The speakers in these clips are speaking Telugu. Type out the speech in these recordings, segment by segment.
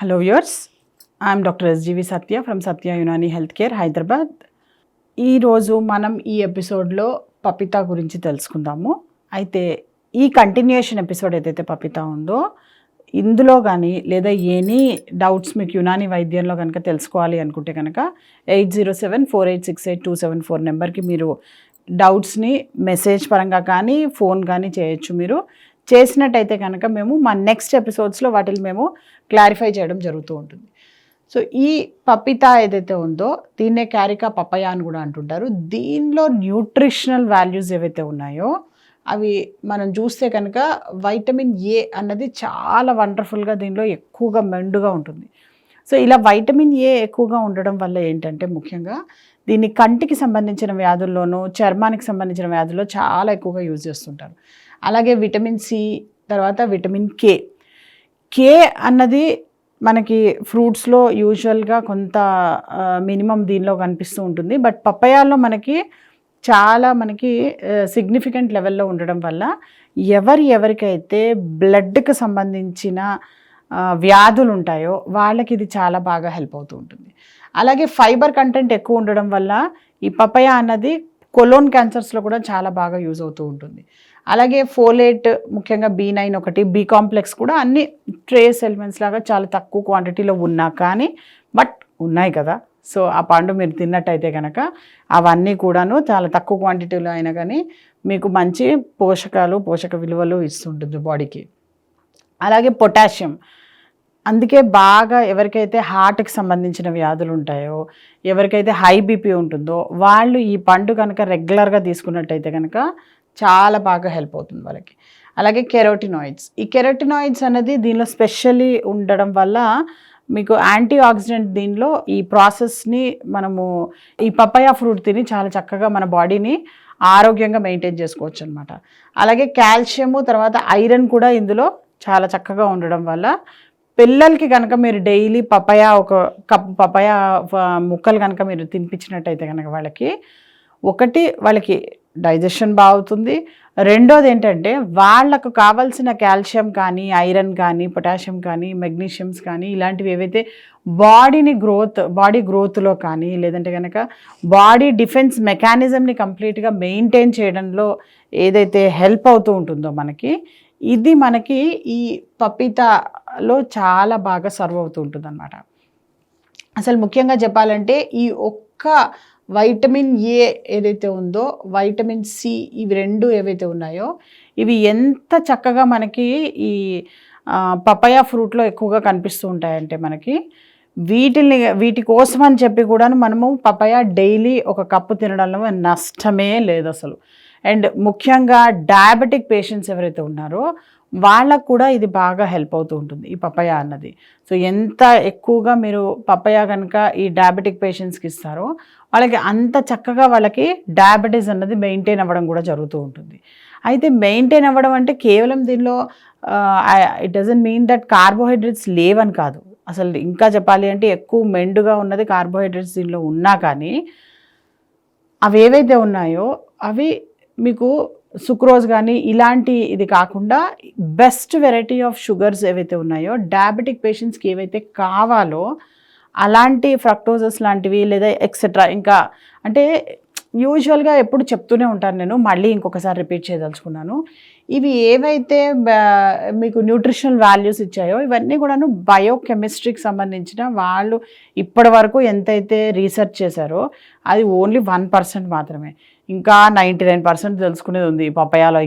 Hello viewers I'm doctor SGV Satya from Satya Unani health care Hyderabad ఈరోజు మనం ఈ ఎపిసోడ్లో పపిత గురించి తెలుసుకుందాము. అయితే ఈ కంటిన్యూషన్ ఎపిసోడ్ ఏదైతే పపిత ఉందో ఇందులో కానీ లేదా ఎనీ డౌట్స్ మీకు యునాని వైద్యంలో కనుక తెలుసుకోవాలి అనుకుంటే కనుక eight zero seven four eight six eight two seven four నెంబర్కి మీరు డౌట్స్ని మెసేజ్ పరంగా కానీ ఫోన్ కానీ చేయొచ్చు మీరు. చేసినట్టయితే కనుక మేము మా నెక్స్ట్ ఎపిసోడ్స్లో వాటిని మేము క్లారిఫై చేయడం జరుగుతూ ఉంటుంది. సో ఈ పపితా ఏదైతే ఉందో దీన్నే క్యారికా పపయా అని కూడా అంటుంటారు. దీనిలో న్యూట్రిషనల్ వాల్యూస్ ఏవైతే ఉన్నాయో అవి మనం చూస్తే కనుక వైటమిన్ ఏ అన్నది చాలా వండర్ఫుల్గా దీనిలో ఎక్కువగా మెండుగా ఉంటుంది. సో ఇలా వైటమిన్ ఏ ఎక్కువగా ఉండడం వల్ల ఏంటంటే ముఖ్యంగా దీన్ని కంటికి సంబంధించిన వ్యాధుల్లోనూ చర్మానికి సంబంధించిన వ్యాధుల్లో చాలా ఎక్కువగా యూజ్ చేస్తుంటారు. అలాగే విటమిన్ సి తర్వాత విటమిన్ కే. కే అన్నది మనకి ఫ్రూట్స్లో యూజువల్గా కొంత మినిమం దీనిలో కనిపిస్తూ ఉంటుంది. బట్ పప్పయాల్లో మనకి చాలా మనకి సిగ్నిఫికెంట్ లెవెల్లో ఉండడం వల్ల ఎవరి ఎవరికైతే బ్లడ్కి సంబంధించిన వ్యాధులు ఉంటాయో వాళ్ళకి ఇది చాలా బాగా హెల్ప్ అవుతూ ఉంటుంది. అలాగే ఫైబర్ కంటెంట్ ఎక్కువ ఉండడం వల్ల ఈ పపయ అన్నది కొలోన్ క్యాన్సర్స్లో కూడా చాలా బాగా యూజ్ అవుతూ ఉంటుంది. అలాగే ఫోలేట్ ముఖ్యంగా బీ నైన్ ఒకటి బీ కాంప్లెక్స్ కూడా అన్ని ట్రేస్ ఎలిమెంట్స్ లాగా చాలా తక్కువ క్వాంటిటీలో ఉన్నా కానీ బట్ ఉన్నాయి కదా. సో ఆ పండు మీరు తిన్నట్టయితే కనుక అవన్నీ కూడాను చాలా తక్కువ క్వాంటిటీలో అయినా కానీ మీకు మంచి పోషకాలు పోషక విలువలు ఇస్తుంటుంది బాడీకి. అలాగే పొటాషియం. అందుకే బాగా ఎవరికైతే హార్ట్కి సంబంధించిన వ్యాధులు ఉంటాయో ఎవరికైతే హై బీపీ ఉంటుందో వాళ్ళు ఈ పండు కనుక రెగ్యులర్గా తీసుకున్నట్టయితే కనుక చాలా బాగా హెల్ప్ అవుతుంది వాళ్ళకి. అలాగే కెరోటినాయిడ్స్. ఈ కెరోటినాయిడ్స్ అనేది దీనిలో స్పెషల్లీ ఉండడం వల్ల మీకు యాంటీ ఆక్సిడెంట్ దీనిలో ఈ ప్రాసెస్ని మనము ఈ పపాయ ఫ్రూట్ తిని చాలా చక్కగా మన బాడీని ఆరోగ్యంగా మెయింటైన్ చేసుకోవచ్చు అనమాట అలాగే కాల్షియము తర్వాత ఐరన్ కూడా ఇందులో చాలా చక్కగా ఉండడం వల్ల పిల్లలకి కనుక మీరు డైలీ పపాయ ఒక కప్పు పపాయ ముక్కలు కనుక మీరు తినిపించినట్టయితే కనుక వాళ్ళకి ఒకటి వాళ్ళకి డైజెషన్ బాగుతుంది. రెండోది ఏంటంటే వాళ్ళకు కావాల్సిన కాల్షియం కానీ ఐరన్ కానీ పొటాషియం కానీ మెగ్నీషియమ్స్ కానీ ఇలాంటివి ఏవైతే బాడీని గ్రోత్ బాడీ గ్రోత్లో కానీ లేదంటే కనుక బాడీ డిఫెన్స్ మెకానిజంని కంప్లీట్గా మెయింటైన్ చేయడంలో ఏదైతే హెల్ప్ అవుతూ ఉంటుందో మనకి ఇది మనకి ఈ పపితాలో చాలా బాగా సర్వ్ అవుతూ ఉంటుంది అసలు ముఖ్యంగా చెప్పాలంటే ఈ ఒక్క వైటమిన్ ఏ ఏదైతే ఉందో వైటమిన్ సి ఇవి రెండు ఏవైతే ఉన్నాయో ఇవి ఎంత చక్కగా మనకి ఈ పపాయ ఫ్రూట్లో ఎక్కువగా కనిపిస్తూ ఉంటాయంటే మనకి వీటిని వీటి కోసం అని చెప్పి కూడా మనము పపాయ డైలీ ఒక కప్పు తినడంలో నష్టమే లేదు అసలు అండ్ ముఖ్యంగా డయాబెటిక్ పేషెంట్స్ ఎవరైతే ఉన్నారో వాళ్ళకు కూడా ఇది బాగా హెల్ప్ అవుతూ ఉంటుంది ఈ పపయ అన్నది. సో ఎంత ఎక్కువగా మీరు పపయ కనుక ఈ డయాబెటిక్ పేషెంట్స్కి ఇస్తారో వాళ్ళకి అంత చక్కగా వాళ్ళకి డయాబెటీస్ అన్నది మెయింటైన్ అవ్వడం కూడా జరుగుతూ ఉంటుంది. అయితే మెయింటైన్ అవ్వడం అంటే కేవలం దీనిలో it doesn't mean that carbohydrates లేవని కాదు. అసలు ఇంకా చెప్పాలి అంటే ఎక్కువ మెండుగా ఉన్నది కార్బోహైడ్రేట్స్ దీనిలో ఉన్నా కానీ అవి ఏవైతే ఉన్నాయో అవి మీకు సుక్రోజ్ కానీ ఇలాంటి ఇది కాకుండా బెస్ట్ వెరైటీ ఆఫ్ షుగర్స్ ఏవైతే ఉన్నాయో డయాబెటిక్ పేషెంట్స్కి ఏవైతే కావాలో అలాంటి ఫ్రక్టోజస్ లాంటివి లేదా ఎక్సెట్రా ఇంకా అంటే యూజువల్గా ఎప్పుడు చెప్తూనే ఉంటాను నేను మళ్ళీ ఇంకొకసారి రిపీట్ చేయదలుచుకున్నాను. ఇవి ఏవైతే మీకు న్యూట్రిషనల్ వాల్యూస్ ఇచ్చాయో ఇవన్నీ కూడాను బయోకెమిస్ట్రీకి సంబంధించిన వాళ్ళు ఇప్పటి వరకు ఎంతైతే రీసెర్చ్ చేశారో అది ఓన్లీ వన్ పర్సెంట్ మాత్రమే. ఇంకా నైంటీ నైన్ పర్సెంట్ తెలుసుకునేది ఉంది ఈ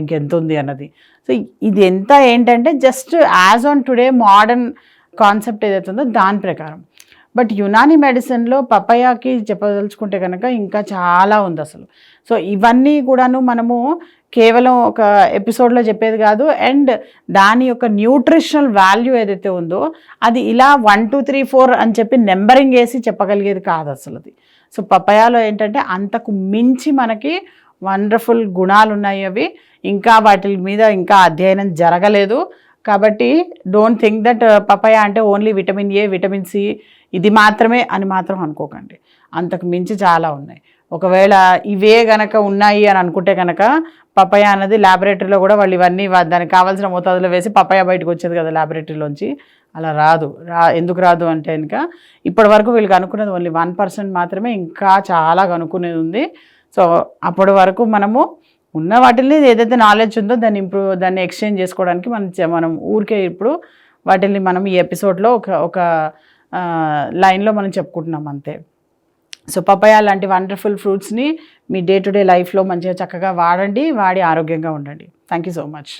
ఇంకెంత ఉంది అన్నది. సో ఇది ఎంత ఏంటంటే just as on today modern concept ఏదైతే ఉందో దాని ప్రకారం. బట్ యునాని మెడిసిన్లో పపయాకి చెప్పదలుచుకుంటే కనుక ఇంకా చాలా ఉంది అసలు. సో ఇవన్నీ కూడాను మనము కేవలం ఒక ఎపిసోడ్లో చెప్పేది కాదు అండ్ దాని యొక్క న్యూట్రిషనల్ వాల్యూ ఏదైతే ఉందో అది ఇలా వన్ టూ త్రీ ఫోర్ అని చెప్పి నెంబరింగ్ వేసి చెప్పగలిగేది కాదు అసలు అది. సో పపాయాలో ఏంటంటే అంతకు మించి మనకి వండర్ఫుల్ గుణాలు ఉన్నాయి అవి. ఇంకా వాటి మీద ఇంకా అధ్యయనం జరగలేదు. కాబట్టి డోంట్ థింక్ దట్ పపాయ అంటే only vitamin A vitamin C ఇది మాత్రమే అని మాత్రం అనుకోకండి. అంతకు మించి చాలా ఉన్నాయి. ఒకవేళ ఇవే గనక ఉన్నాయి అని అనుకుంటే కనుక పపాయ అన్నది ల్యాబొరేటరీలో కూడా వాళ్ళు ఇవన్నీ దానికి కావాల్సిన మోతాదులో వేసి పపాయ బయటకు వచ్చేది కదా ల్యాబొరేటరీలోంచి అలా రాదు. రా ఎందుకు రాదు అంటే కనుక ఇప్పటి వరకు వీళ్ళు అనుకున్నది ఓన్లీ వన్ పర్సెంట్ మాత్రమే ఇంకా చాలా కనుక్కునేది ఉంది. సో అప్పటి వరకు మనము ఉన్న వాటిని ఏదైతే నాలెడ్జ్ ఉందో దాన్ని ఇంప్రూవ్ దాన్ని ఎక్స్చేంజ్ చేసుకోవడానికి మనం మనం ఊరికే ఇప్పుడు వాటిని మనం ఈ ఎపిసోడ్లో ఒక ఒక లైన్లో మనం చెప్పుకుంటున్నాం అంతే. సో పపాయ లాంటి వండర్ఫుల్ ఫ్రూట్స్ని మీ డే టు డే లైఫ్లో మంచిగా చక్కగా వాడండి వాడి ఆరోగ్యంగా ఉండండి. Thank you so much